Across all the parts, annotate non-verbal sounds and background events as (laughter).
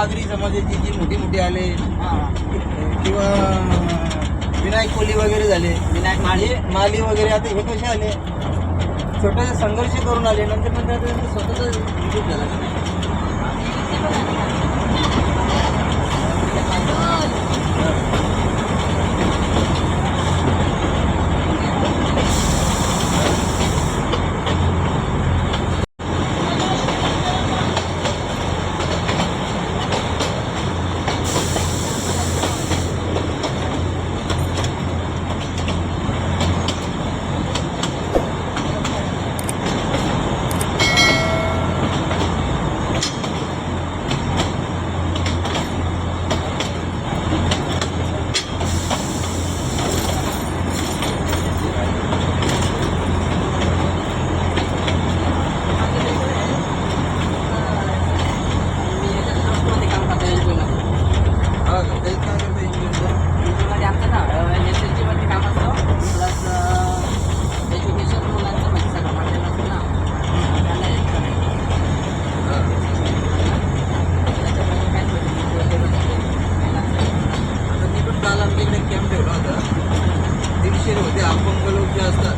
आगरी समाजाची जी मोठी मोठी आले किंवा विनायक कोली वगैरे झाले. विनायक माली माली वगैरे आता हे कसे आले? छोटेसे संघर्ष करून आले नंतर नंतर स्वतःचा झाला. अपंग लोक जे असतात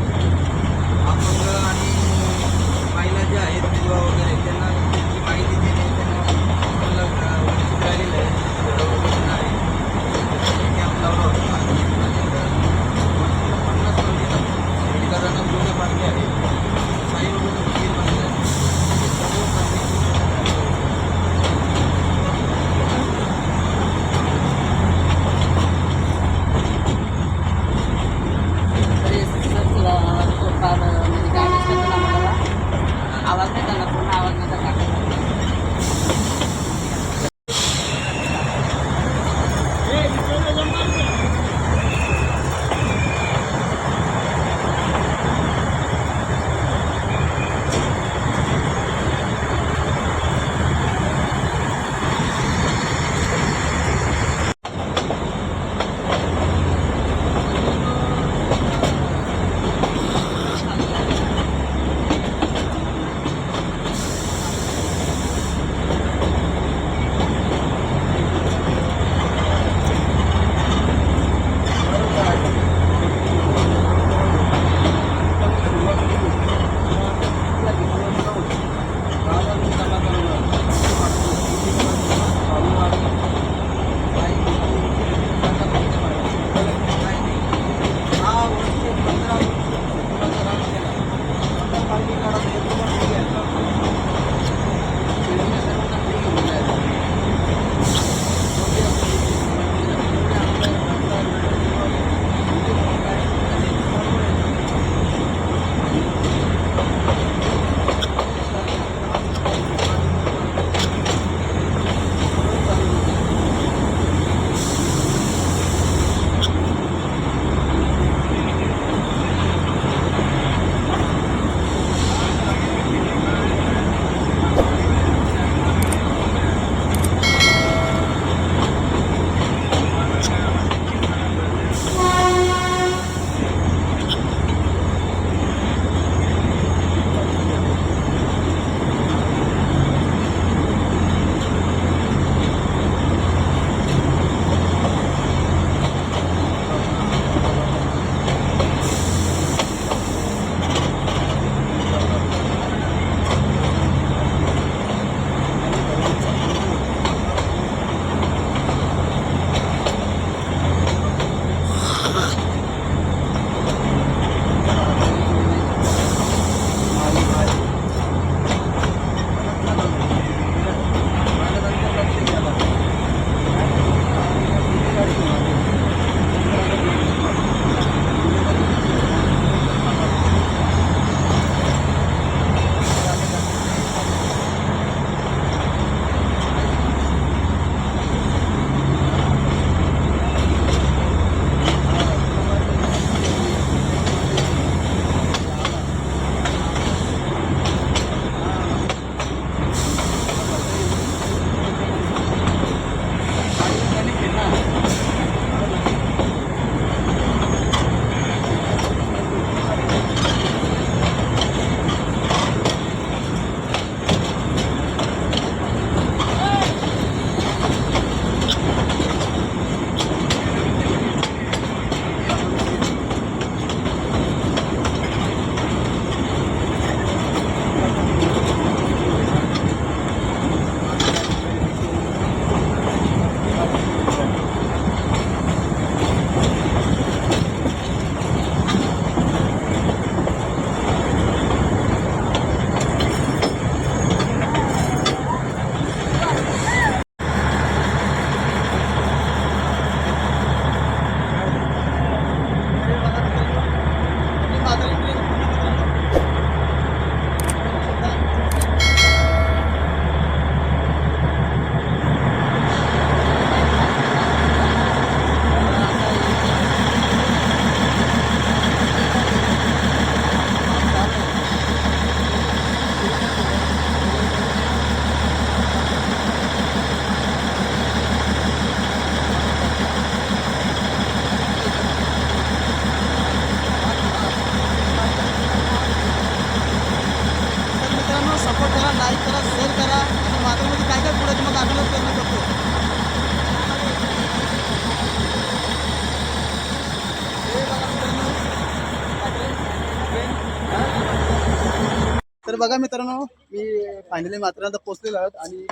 बघा मित्रांनो मी फायनली मात्र आता पोचलेलो आहोत आणि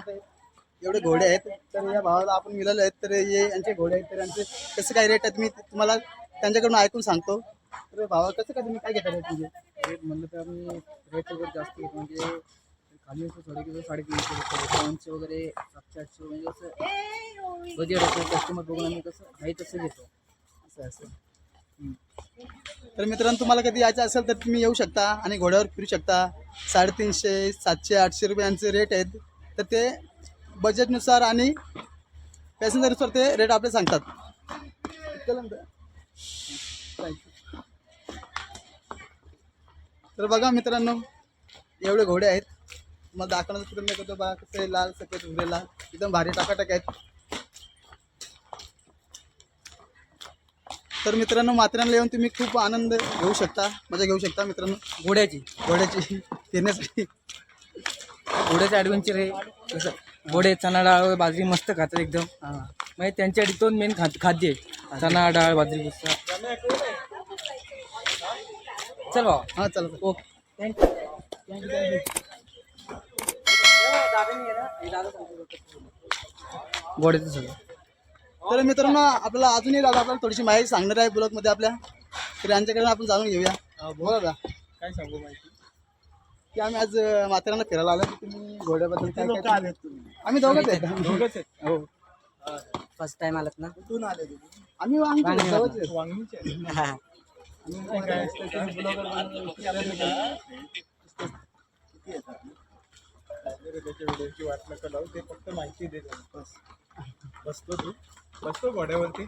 एवढे घोडे आहेत तर या भावाला आपण मिळाले आहेत तर हे यांचे घोडे आहेत तर यांचे कसं काय रेट आहेत मी तुम्हाला त्यांच्याकडून ऐकून सांगतो. तर भावा कसं काय तुम्ही काय घेता रेट म्हणजे? रेट म्हणलं तर आम्ही रेट वगैरे जास्त घेतो म्हणजे खाली असं थोडे किलो साडेतीनशे रुपये दोनशे वगैरे सातशे आठशे म्हणजे असं बजेट असं कस्टमर बघून आम्ही कसं आहे तसं घेतो. असं असं. तर मित्रांनो तुम्हाला कधी यायचं असेल तर तुम्ही येऊ शकता आणि घोड्यावर फिरू शकता. साडेतीनशे सातशे आठशे रुपयांचे रेट आहेत. तर ते बजेटनुसार आणि पॅसेंजरनुसार ते रेट आपले सांगतात. ना. तर बघा मित्रांनो एवढे घोडे आहेत. मग दाखवण्याचा प्रयत्न करतो बघा कसं लाल सफेद उभेला एकदम भारी टाकाटाक आहेत. तर मित्रांनो माथेरानला येऊन तुम्ही खूप आनंद घेऊ शकता मजा घेऊ शकता मित्रांनो. घोड्याची. घोड्याची. (laughs) फिरण्यासाठी घोड्याचं ॲडव्हेंचर आहे कसं घोडे चणा डाळ बाजरी मस्त खातात एकदम. हां. म्हणजे त्यांच्यासाठी दोन मेन खाद खाद्य आहे. चणा डाळ बाजरी चल भावा हां चला चला. ओके. थँक्यू घोड्याचं सगळं. तर मित्रांनो आपल्याला अजूनही दादा आपल्याला थोडीशी माहिती सांगणार आहे ब्लॉगमध्ये आपल्या. तर यांच्याकडे आपण जाणून घेऊया. बोला. दादा. काय सांगू माहिती? की आम्ही आज माथेरानला फिरायला आलो तुम्ही घोड्याबद्दल काय काय आम्ही दोघंच आहेत. दोघंच आहेत. हो. फर्स्ट टाइम आलात ना? कुठून आले तुम्ही? आम्ही वांगी वांगी जवळच आहेत. हा. आम्ही special blogger बनवण्याचा प्रयत्न केला. त्याच्या व्हिडिओची वाट नका लावू. ते फक्त माहिती दे जरा. बस. बसतो तू. बसतो घोड्यावरती.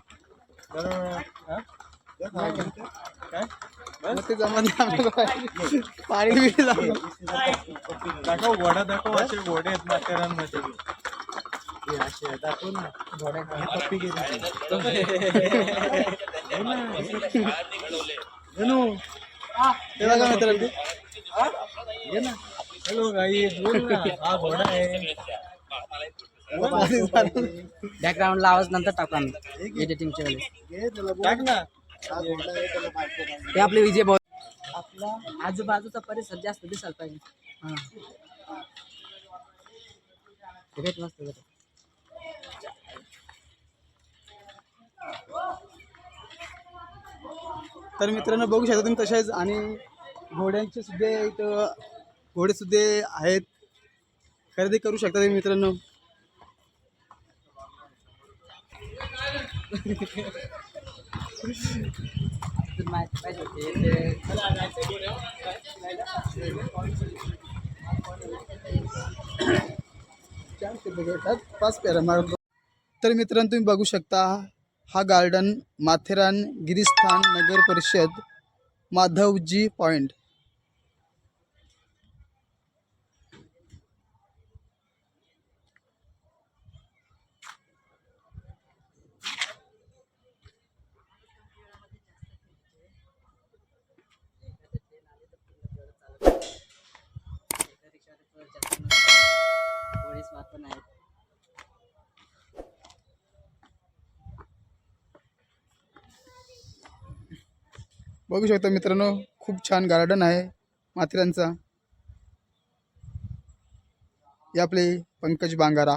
काय? ते जमत. पाणी लावलं. दाखव घोडा दाखव असे घोडे आहेत माथेरानमध्ये हे असे आहे. दाखव ना. घोड्या हे पप्पी गेली. जणू हे बघा मित्रांनो ये ना. हॅलो गाई. बोल ना. हा घोडा आहे. बॅकग्राऊंडला आवाज नंतर टाकू आम्ही. एडिटिंगच्या वेळेस. टाक ना. ते आपले विजय भाऊ. आपला आजूबाजूचा परिसर जास्त दिसायला पाहिजे. हां. मस्त तर मित्रांनो बघू शकता तुम्ही तसेच आणि घोड्यांचे सुद्धा इथं घोडे सुद्धा आहेत. खरेदी करू शकता तुम्ही मित्रांनो. तर मित्रांनो तुम्ही बघू शकता हा गार्डन माथेरान गिरीस्थान नगर परिषद माधवजी पॉइंट बघू शकता मित्रांनो खूप छान गार्डन आहे माथेरांचा हे आपले Pankaj Bangara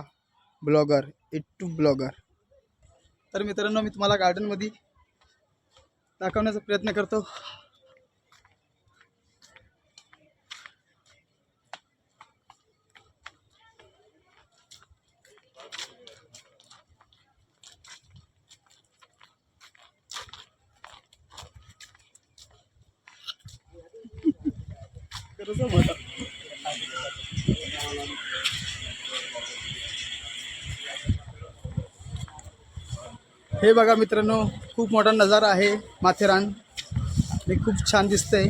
blogger to blogger तर मित्रांनो मी तुम्हाला गार्डनमध्ये दाखवण्याचा प्रयत्न करतो. हे बघा मित्रांनो खूप मोठा नजारा आहे माथेरान. हे खूप छान दिसतंय.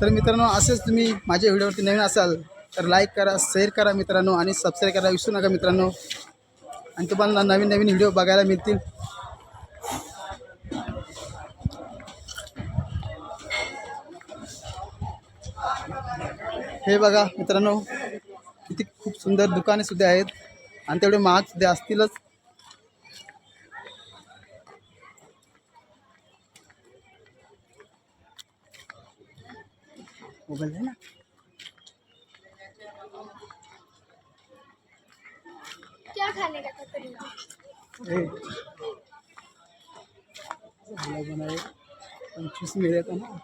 तर मित्रांनो असेच तुम्ही माझ्या व्हिडिओवरती नवीन असाल तर लाईक करा शेअर करा मित्रांनो आणि सबस्क्राईब करा विसरू नका मित्रांनो. आणि तुम्हाला नवीन नवीन व्हिडिओ बघायला मिळतील. हे बघा मित्रांनो किती खूप सुंदर दुकाने सुद्धा आहेत. आणि तेवढे महाग सुद्धा असतीलच. ना? पंचवीस मिळत ना